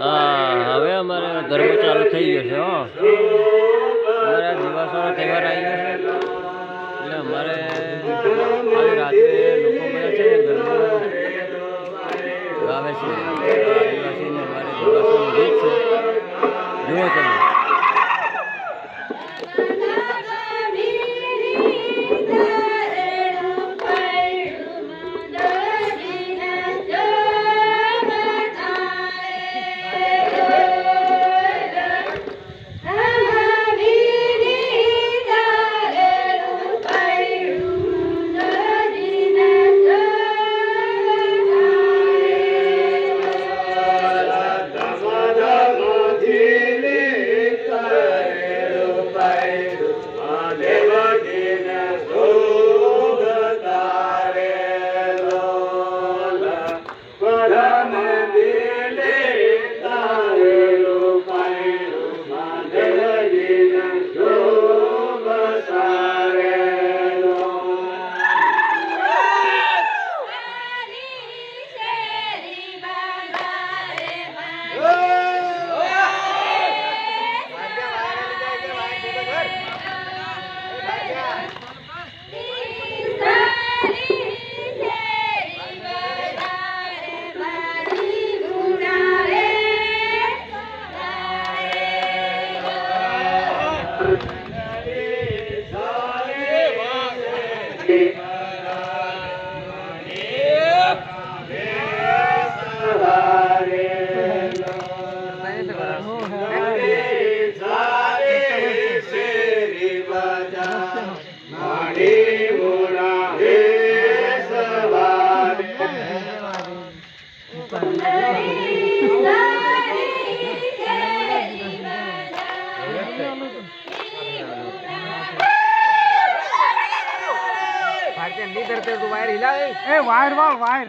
હા, હવે અમારે ગરબો ચાલુ થઈ ગયો છે, હો. અમારે દિવાસોનો તહેવાર આવી ગયો છે. એટલે અમારે રાત્રે લોકો બધા છે ગરબો ગાવે છે. આદિવાસીને અમારે દિવાસોનું ગીત છે. જુઓ તમે. એ વાયર વાળ વાયર.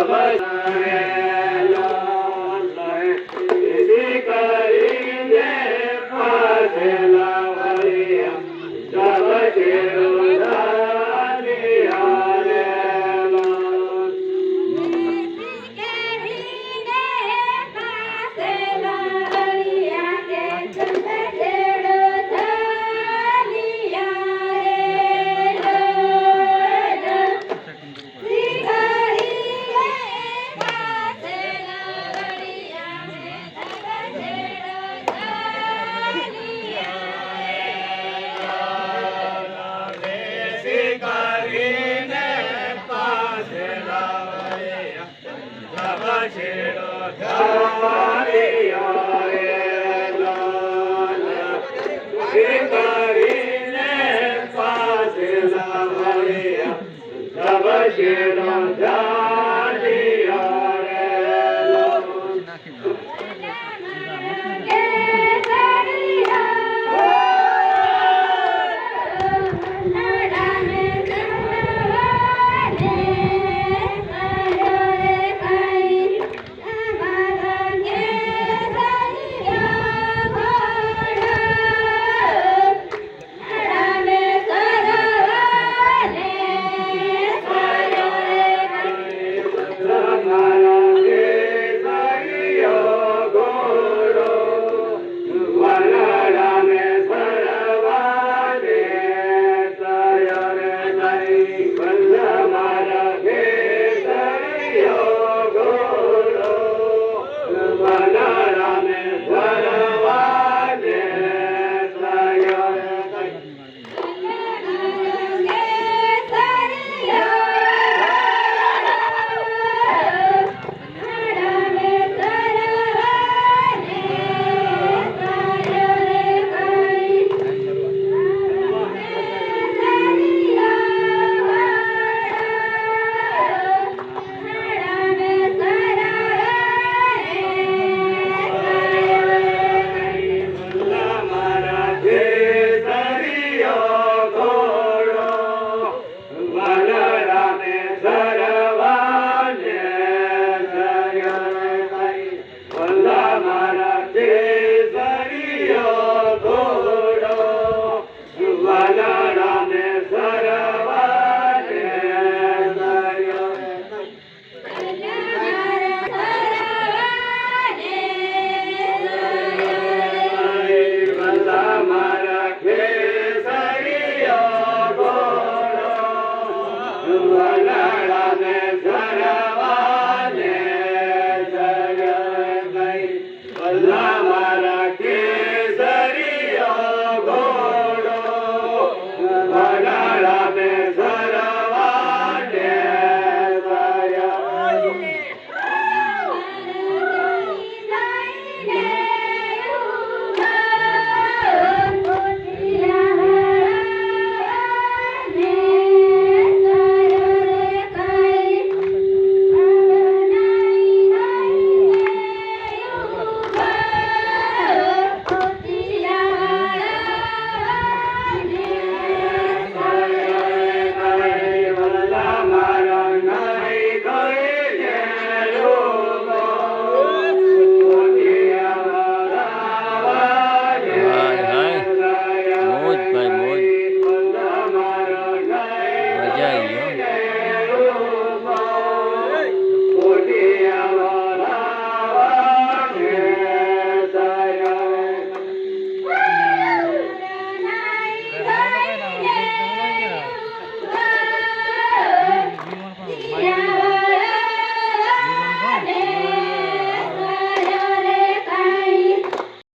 আমার Shri Ram